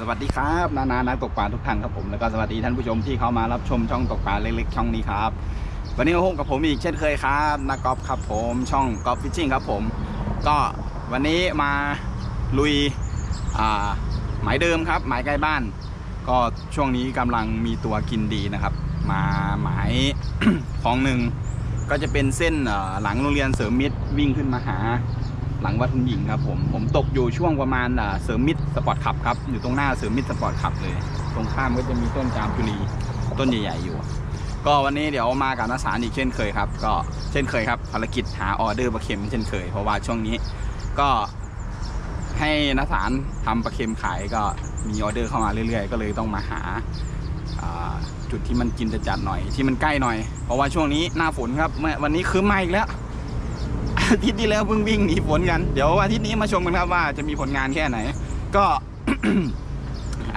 สวัสดีครับนานานักตกปลาทุกท่านครับผมแล้วก็สวัสดีท่านผู้ชมที่เข้ามารับชมช่องตกปลาเล็กๆ ช่องนี้ครับ วันนี้ก็พบกับผมอีกเช่นเคยครับนักกอล์ฟครับผมช่องกอล์ฟฟิชชิ่งครับผม ก็วันนี้มาลุยหมายเดิมครับ หมายใกล้บ้าน ก็ช่วงนี้กำลังมีตัวกินดีนะครับ มาหมายของหนึ่งก็จะเป็นเส้นหลังโรงเรียนเสริมมิตรวิ่งขึ้นมาหา หลังวัดทุนหญิงครับผมผมตกอยู่ช่วงประมาณเสริมมิตรสปอร์ตขับครับอยู่ตรงหน้าเสริมมิตรสปอร์ตขับเลย ตรงข้ามก็จะมีต้นจามจุลีต้นใหญ่ๆอยู่ ก็วันนี้เดี๋ยวมากับนักสารอีกเช่นเคยครับ ก็เช่นเคยครับภารกิจหาออเดอร์ปลาเค็มเช่นเคย เพราะว่าช่วงนี้ก็ให้นักสารทำปลาเค็มขายก็มีออเดอร์เข้ามาเรื่อยๆ ก็เลยต้องมาหาจุดที่มันกินจะจัดหน่อยที่มันใกล้หน่อย เพราะว่าช่วงนี้หน้าฝนครับวันนี้คืนมาอีกแล้ว อาทิตย์ที่แล้วเพิ่งวิ่งหนีฝนกัน เดี๋ยวอาทิตย์นี้มาชมกันครับว่าจะมีผลงานแค่ไหน ก็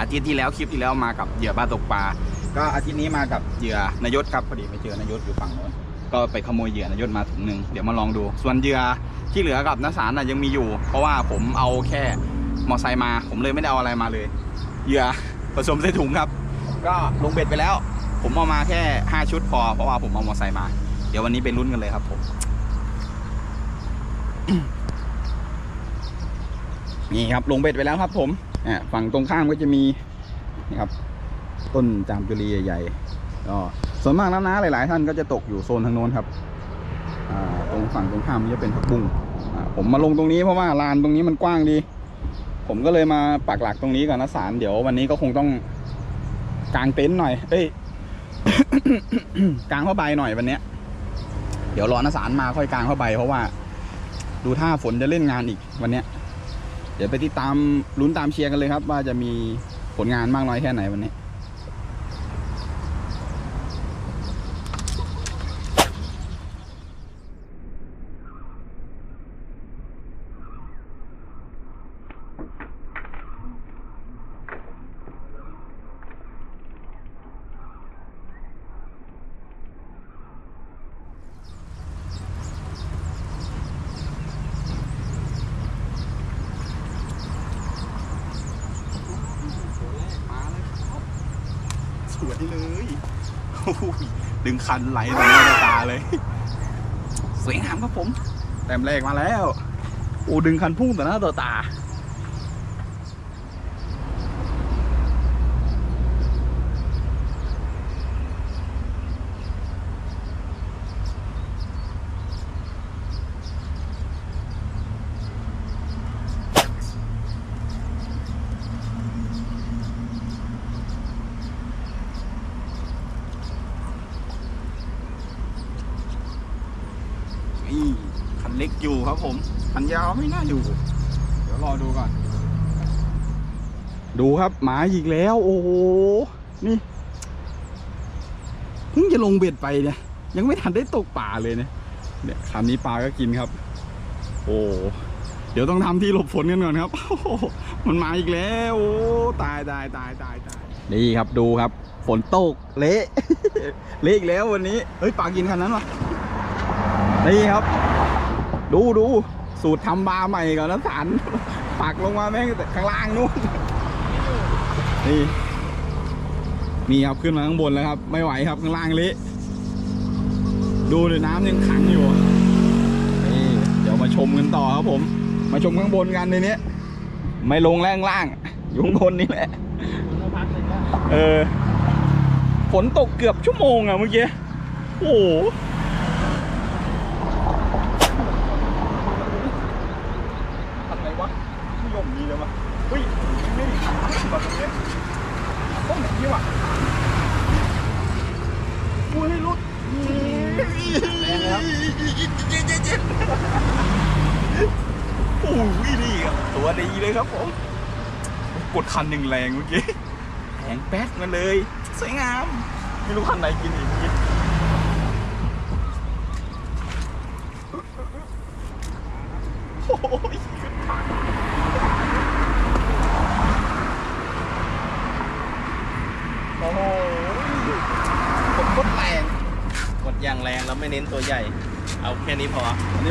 อาทิตย์ที่แล้วคลิปที่แล้วมากับเหยื่อบ้าตกปลา ก็อาทิตย์นี้มากับเหยื่อนายศครับพอดีไปเจอนายศอยู่ฝั่งโน้น ก็ไปขโมยเหยื่อนายศมาถุงหนึ่งเดี๋ยวมาลองดู ส่วนเหยื่อที่เหลือกับนักสารน่ะยังมีอยู่ เพราะว่าผมเอาแค่มอไซค์มา ผมเลยไม่ได้เอาอะไรมาเลยเหยื่อผสมใส่ถุงครับ ก็ลงเบ็ดไปแล้ว ผมเอามาแค่ห้าชุดพอเพราะว่าผมเอามอไซค์มา เดี๋ยววันนี้ไปลุ้นกันเลยครับผม นี่ครับ ลงเบ็ดไปแล้วครับ ผมฝั่งตรงข้ามก็จะมีนี่ครับ ต้นจามจุลีใหญ่ๆก็ส่วนมากน้าๆหลาย ๆ ท่านก็จะตกอยู่โซนทางโน้นครับตรงฝั่งตรงข้ามนี่จะเป็นผักบุ้งผมมาลงตรงนี้เพราะว่าลานตรงนี้มันกว้างดี ผมก็เลยมาปักหลักตรงนี้กับนักสารเดี๋ยววันนี้ก็คงต้องกางเต็นท์หน่อย เอ้ยกางผ้าใบหน่อยวันเนี้ย เดี๋ยวรอนักสารมาค่อยกางผ้าใบเพราะว่า ดูท่าฝนจะเล่นงานอีกวันเนี้ย เดี๋ยวไปติดตามลุ้นตามเชียร์กันเลยครับ ว่าจะมีผลงานมากน้อยแค่ไหนวันนี้ สวยเลยโอ้ยดึงคันไหลลงมาในตาเลย สวยงามครับผม แต้มแรกมาแล้ว โอ้ดึงคันพุ่งต่อหน้าต่อตา นี่คัน เล็กอยู่ครับผมคันยาวไม่น่าอยู่ เดี๋ยวรอดูก่อน ดูครับหมาอีกแล้ว โอ้โห นี่เพิ่งจะลงเบ็ดไปเนี่ย ยังไม่ทันได้ตกป่าเลยเนี่ยเนี่ยคำนี้ปลาก็กินครับ โอ้เดี๋ยวต้องทำที่หลบฝนกันก่อนครับโอ้โหมันมาอีกแล้วโอ้ตายตายตายตายตายนี่ครับดูครับ ฝนตกเละเละอีกแล้ววันนี้ เฮ้ยปลากินคันนั้นวะนี่ครับ ดูดูสูตรทำบาร์ใหม่ก่อนนะสันปักลงมาแม่งแต่ข้างล่างนู้นนี่นี่ครับขึ้นมาข้างบนแล้วครับ ไม่ไหวครับข้างล่างเละดูเลยน้ำยังขังอยู่นี่เดี๋ยวมาชมกันต่อครับผม มาชมข้างบนกันในนี้ไม่ลงแรงล่างอยู่ข้างบนนี่แหละเออฝนตกเกือบชั่วโมงอะเมื่อกี้โอ้โห ทำไงวะไม่ยอมดีเลยวะเฮ้ยไม่ได้แบบตรงนี้ต้องแบบนี้ว่ะอุ้ยรุดแรงครับเจ็บเจ็บเจ็บ โอ้ยนี่ครับตัวดีเลยครับผม กดคันหนึ่งแรงเมื่อกี้แหงแป๊ดมาเลย สวยงาม ไม่รู้คันไหนกินอีก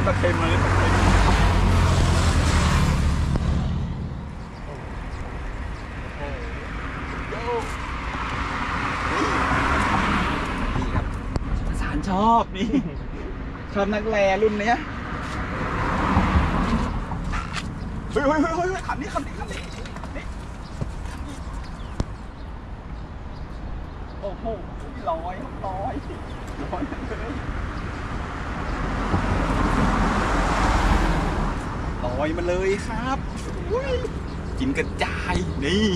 ปลาเค็มอันนี้ปลาเค็มสารชอบนี่ ชอบนักแรรุ่นเนี้ยเฮ้ยเฮ้ยเฮ้ยเฮ้ยขับนี่ขับนี่ขับนี่นี่โอ้โหร้อยร้อยร้อยเลย อยมาเลยครับ กินกระจายนี่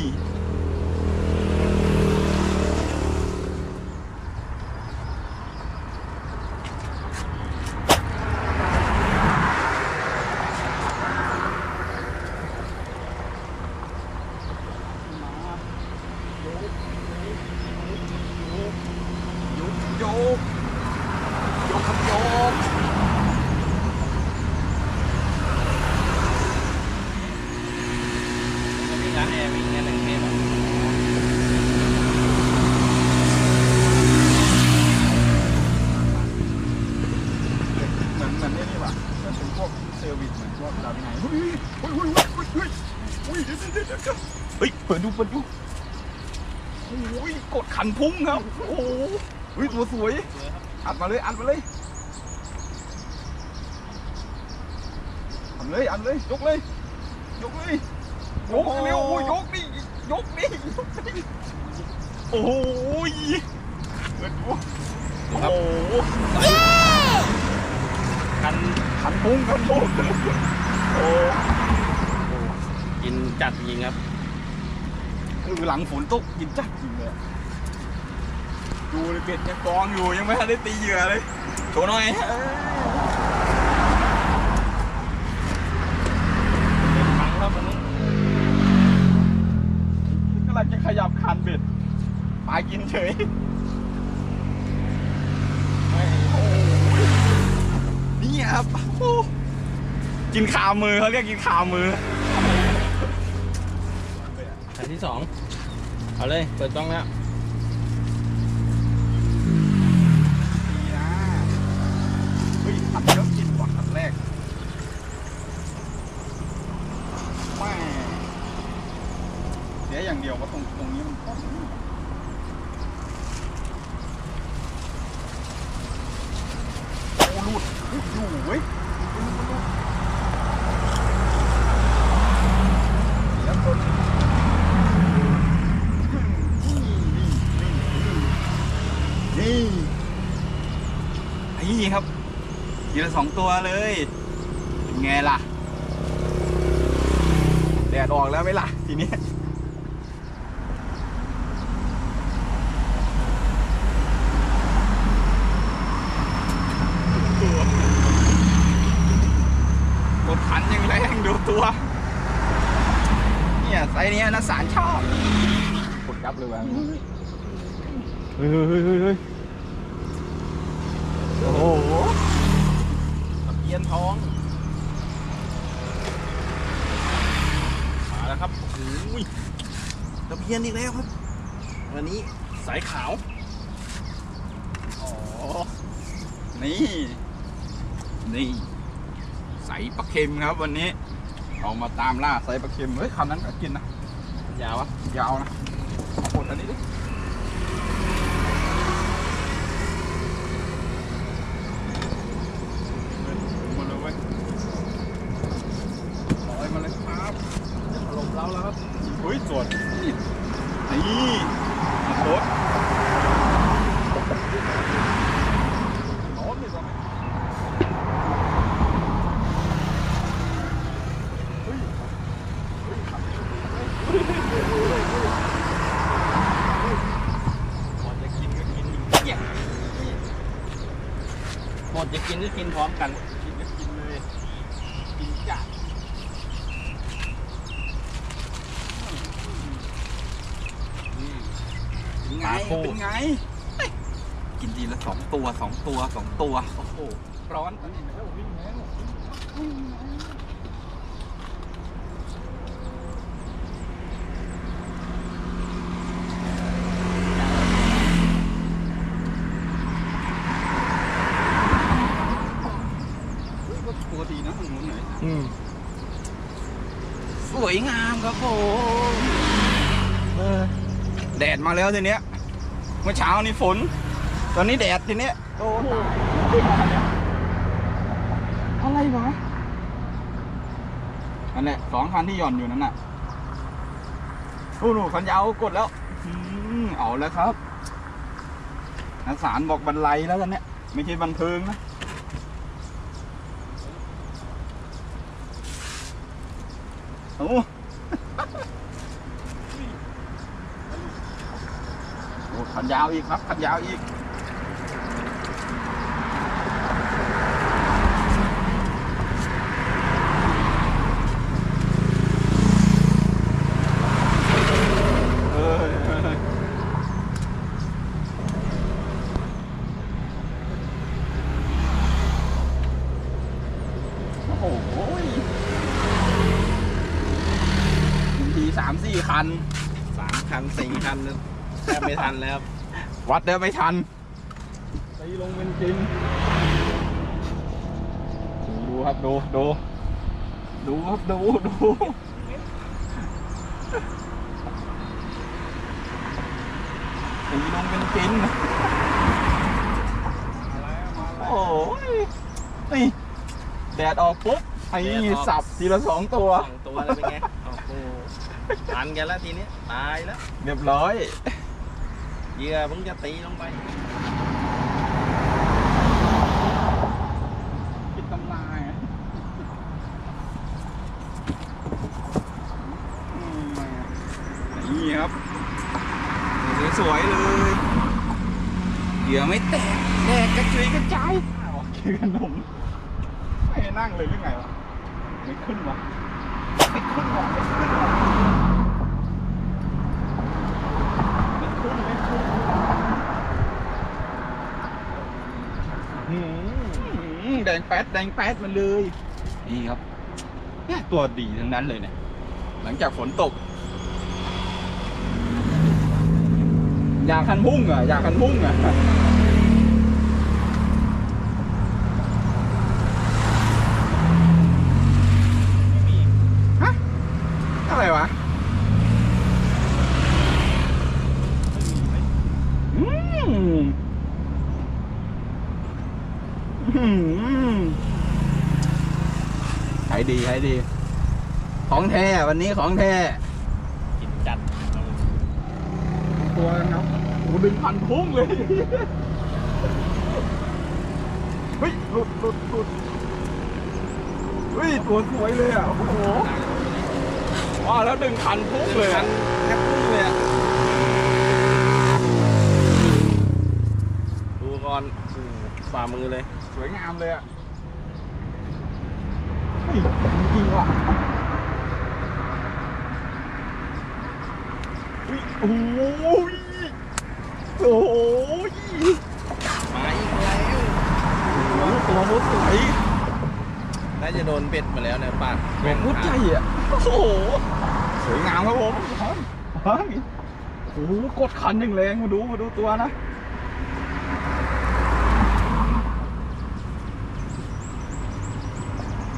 โยกโยกโยกครับโยก มีร้านแอร์วิ่งเนี่ยหนึ่งเทปอะ เหมือนเหมือนนี่นี่ว่ะเหมือนเป็นพวกเซอร์วิสเหมือนพวกดาววินัยเฮ้ยเฮ้ยเฮ้ยเฮ้ยเฮ้ยเฮ้ยเดี๋ยวเดี๋ยวเดี๋ยวเดี๋ยวเฮ้ยเปิดดูเปิดดูโอ้ย กดขันพุ่งครับ โอ้โหเฮ้ยตัวสวยสวยครับอัดมาเลย อัดมาเลยอัดเลย อัดเลย ยกเลย ยกเลย ยกเร็วโอ้ยยกดิยกดิยกดิโอ้ยเปิดดูโอ้โหคันขันพุ่งขันพุ่งโอ้กินจัดจริงครับ คือหลังฝนตกกินจัดจริงเลยดูเลยเป็ดยังกองอยู่ยังไม่ทันได้ตีเหยื่อเลยโชว์หน่อยขังครับวันนี้กำลังจะขยับคันเบ็ดปลากินเฉยนี่ครับโอ้โหกินขามือเขาเรียกกินขามือ ที่สองเอาเลย เปิดกล้องแล้วดีนะเฮ้ยขันเยอะกินกว่าขันแรกแม่เสียอย่างเดียวว่าตรงตรงนี้มันต้นนี่โอ้หลุดอยู่เว้ยลุดลุดหลุดเสียต้นนี่นี่นี่นี่นี่ครับ ทีละสองตัวเลยเป็นไงล่ะ แดดออกแล้วไหมล่ะ ทีนี้ตัวกดขันยังแรงดูตัว เนี่ยไซนี้นะสารชอบกดยับเลยวะเฮ้ยเฮ้ยเฮ้ยโอ้โห เพียนทองมาแล้วครับโอ้ยตะเพียนอีกแล้วครับ วันนี้สายขาวอ๋อนี่นี่ใส่ปลาเค็มครับวันนี้ออกมาตามล่าใส่ปลาเค็มเฮ้ยคำนั้นก็กินนะยาววะยาวนะเอาหมดอันนี้ดิหมดเลยเว้ยลอยมาเลยครับ จะถล่มเราแล้วครับ เฮ้ยสดนี่มาโคตรร้อนเลยตอนนี้เฮ้ยเฮ้ยขับไปเลย หมดจะกินก็กินเนี่ย หมดจะกินก็กินพร้อมกันกินก็กินเลยกินจัดเป็นไง เป็นไงเฮ้ยกินทีละสองตัวสองตัวสองตัว โอ้โห ร้อนตอนนี้แล้ววิ่งแล้ววิ่งแล้วเฮ้ยก็ตัวดีนะทางนู้นไหน อืม สวยง แดดมาแล้วทีเนี้ย เมื่อเช้านี่ฝน ตอนนี้แดดทีเนี้ยโอ้ตายอะไรวะนั่นแหละสองคันที่หย่อนอยู่นั่นน่ะโอ้โหคันยาวกดแล้วอืมเอาแล้วครับนักสารบอกบรรลัยแล้วตอนเนี้ยไม่ใช่บันเทิงนะโอ้ โอ้ขัน ยาวอีกครับขันยาวอีกเอ้ยเอ้ยบางทีสามสี่คันสามคันสี่คันแทบไม่ทันแล้ว วัดได้ไม่ทันตีลงเป็นจริงดูครับดูดูดูครับดูดูตีลงเป็นจริงโอ้ยนี่แดดออกปุ๊บไอ้นี่สับทีละสองตัวสองตัวแล้วเป็นไงโอ้โหทันกันแล้วทีนี้ตายแล้วเรียบร้อย เหยื่อเพิ่งจะตีลงไปปิดตำนายนี่ครับสวยๆเลยเหยื่อไม่แตกแตกกระจุยกระจายโอเคขนมไม่นั่งเลยหรือไงวะไม่ขึ้นวะไม่ขึ้นวะไม่ขึ้นวะไม่ขึ้นไม่ขึ้นหืม แดงแป๊ดแดงแป๊ดมันเลย นี่ครับเนี่ยตัวดีทั้งนั้นเลยเนี่ย หลังจากฝนตก อยากคันพุ่งอะอยากคันพุ่งอะฮะ อะไรวะ อืมอืมขายดีขายดี ของแท้วันนี้ของแท้กินจัดตัวนะครับโอ้ดึงพันพุ่งเลย เฮ้ย หลุดหลุดหลุดเฮ้ย ตัวสวยเลยอะ โอ้โหว้าวแล้วดึงพันพุ่งเลยคัอะนแทบพุ่งเลยอะดูก่อนโอ้โหฝ่ามือเลย สวยงามเลยอะ เฮ้ยจริงๆว่ะเฮ้ย โอ้ยโอ้ยมาอีกแล้วโอ้โหตัวมุดสวยน่าจะโดนเบ็ดมาแล้วเนี่ยป้าแม่งมุดใจอะโอ้โหสวยงามครับผมฮ้ยโอ้โหกดคันอย่างแรงมาดูมาดูตัวนะ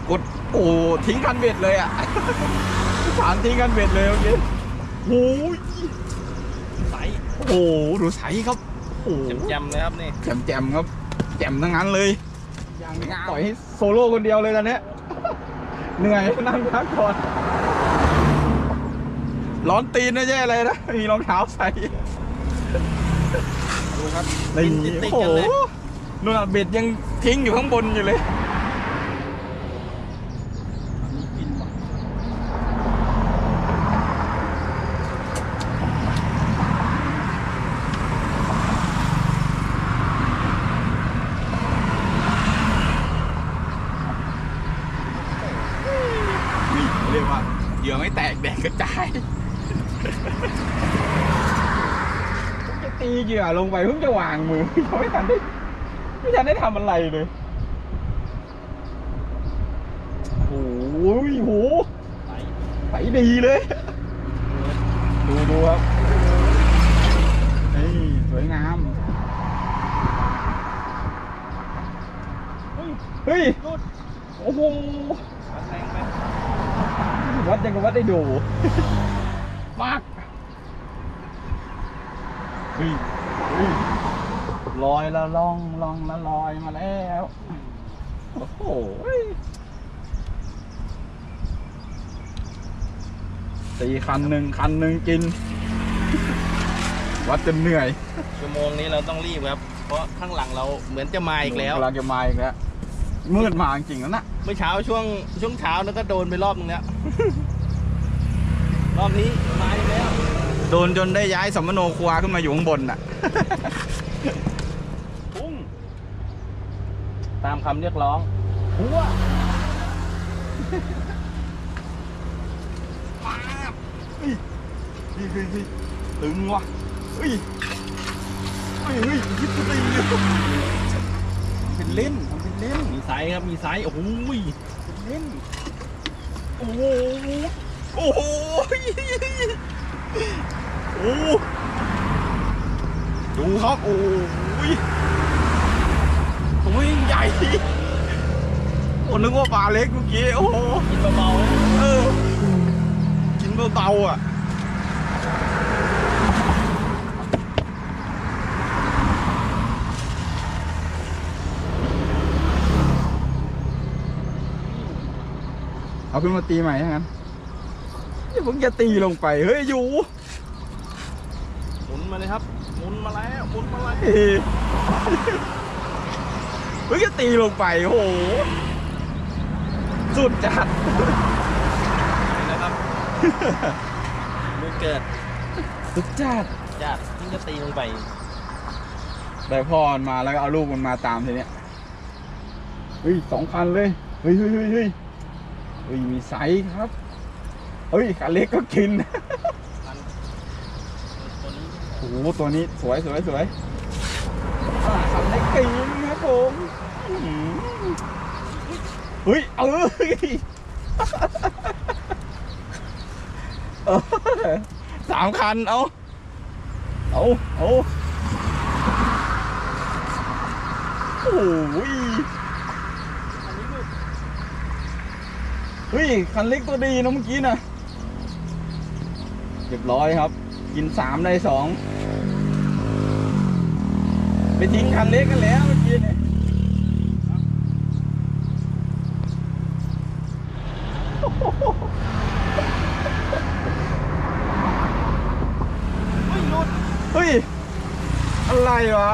กดโอ้ทิ้งคันเบ็ดเลยอะสามทิ้งคันเบ็ดเลยเมื่อกี้โอ้ย โอ้โหดูใสครับโอ้โหจำๆเลยครับนี่แจ่มแจ่มๆครับแจ่มทั้งนั้นเลยยังปล่อยให้โซโล่คนเดียวเลยตอนเนี้ยเหนื่อยนั่งพักก่อนร้อนตีนไม่ใช่อะไรนะมีรองเท้าใส่ดูครับนี่กินติดโอ้ๆโหกันเลยนู่นน่ะเบ็ดยังทิ้งอยู่ข้างบนอยู่เลยนี่เรียกว่าเหยื่อไม่แตกแดกกระจาย จะตีเหยื่อ ลงไปเพิ่งจะวางมือเขาไม่ทันได้ไม่ทันได้ทำอะไรเลยโอ้ยโหไปดีเลย ดูดูครับนี่สวยงาม เฮ้ยโอ้โหวัดยังกับวัดได้ดูมากฮ้ยเฮ้ย ลอยละล่องล่องละลอยมาแล้ว โอ้โหตีคันหนึ่งคันหนึ่งกิน วัดจนเหนื่อยชั่วโมงนี้เราต้องรีบครับ เพราะข้างหลังเราเหมือนจะมาอีกแล้ว กำลังจะมาอีกแล้วมืดมาจริงๆแล้วนะเมื่อเช้าช่วงช่วงเช้าแล้วก็โดนไปรอบนึงแล้ว รอบนี้มาอีกแล้ว โดนจนได้ย้ายสัมมโนครัวขึ้นมาอยู่ข้างบนน่ะ พุ่ง ตามคำเรียกร้องหัวเฮ้ยเฮ้ยเฮ้ยเฮ้ยตึงว่ะเฮ้ยเฮ้ยเฮ้ยคิดจะตีอยู่เป็นเล่นทำเป็นเล่นมีไซส์ครับ มีไซส์โอ้โหยเป็นเล่น โอ้โห โอ้โห โอ้ดูครับ โอ้ยตัวใหญ่โอ้นึกว่าปลาเล็กเมื่อกี้ โอ้กินเบาๆเออกินเบาๆอะเอาขึ้นมาตีใหม่ทั้งนั้น เดี๋ยวผมจะตีลงไป เฮ้ยอยู่ หมุนมาเลยครับ หมุนมาแล้ว หมุนมาแล้วเฮ้ยเฮ้ยจะตีลงไปโอ้โห สุดจัดนะครับมือเกิด สุดจัดญาติยิ่งจะตีลงไป ได้พ่อมันมาแล้วก็เอาลูกมันมาตามทีเนี้ย เฮ้ยสองคันเลย เฮ้ยเฮ้ยเฮ้ยเฮ้ยเฮ้ยมีไซส์ครับ เฮ้ยคันเล็กก็กินโอ้โหตัวนี้สวยสวยสวยอ่าคันเล็กกินครับผมเฮ้ยเออเออสามคันเอาเอาเอาโอ้ยเฮ้ยคันเล็กตัวดีนะเมื่อกี้นะ เรียบร้อยครับ กินสามได้สองไปทิ้งคันเล็กกันแล้วเมื่อกี้เนี่ยเฮ้ยรุดเฮ้ยอะไรวะ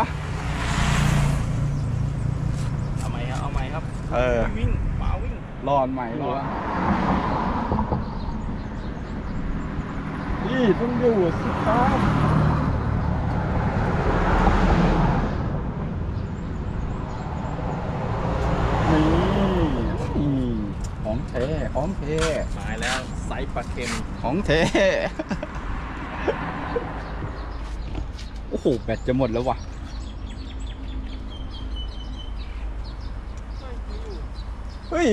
เอาไหมครับ เอาไหมครับ เออ วิ่งเปล่าวิ่งรอนใหม่รอน นี่ต้องอยู่สิครับนี่นี่ของแท้ของแท้มายแล้วไซส์ปลาเค็มของแท้โอ้โหแบตจะหมดแล้ววะเฮ้ย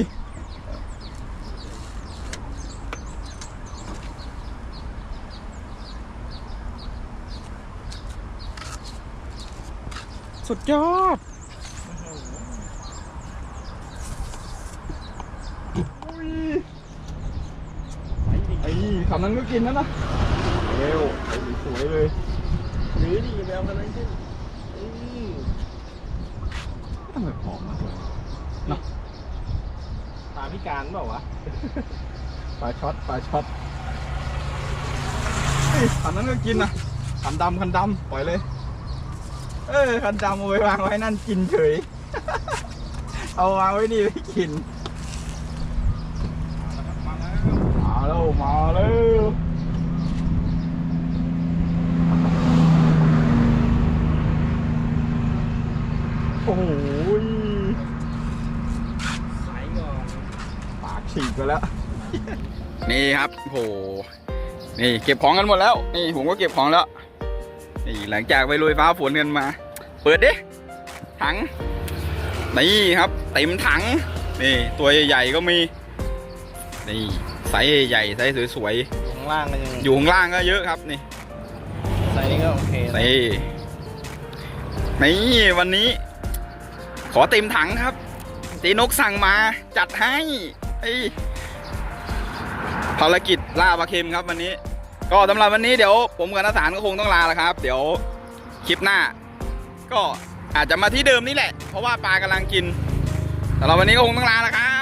สุดยอดอุ้ยไซส์จริงไอ้คำนั้นก็กินแล้วนะเร็วไอ้สวยเลยหรือนี่แมวกันนั้นขึ้นอืมทำไมผอมมากเลยเนาะตาพิการเปล่าวะปลาช็อตปลาช็อตเฮ้ยคันนั้นก็กินนะคันดำคันดำปล่อยเลย เออคันดำเอาไว้วางไว้นั่นกินเฉย เอาวางไว้นี่ไม่กินมาแล้วมาแล้วมาแล้วโอ้โหไซส์ก่อนปากฉีกไปแล้ว นี่ครับโหนี่เก็บของกันหมดแล้ว นี่ผมก็เก็บของแล้ว นี่หลังจากไปลุยฟ้าฝนกันมา เปิดดิถังนี่ครับ เต็มถังนี่ตัวใหญ่ๆก็มีนี่ไซส์ใหญ่ๆไซส์สวยอยู่ข้างล่างก็ยังๆอยู่ข้างล่างก็เยอะครับนี่ไซส์นี้ก็โอเคนะนี่นี่วันนี้ ขอเต็มถังครับตีนกสั่งมาจัดให้ไอ้ภารกิจล่าปลาเค็มครับวันนี้ ก็สำหรับวันนี้เดี๋ยวผมกับนสารก็คงต้องลาแล้วครับ เดี๋ยวคลิปหน้า ก็อาจจะมาที่เดิมนี่แหละ เพราะว่าปลากำลังกินแต่เราวันนี้ก็คงต้องลาแล้วครับ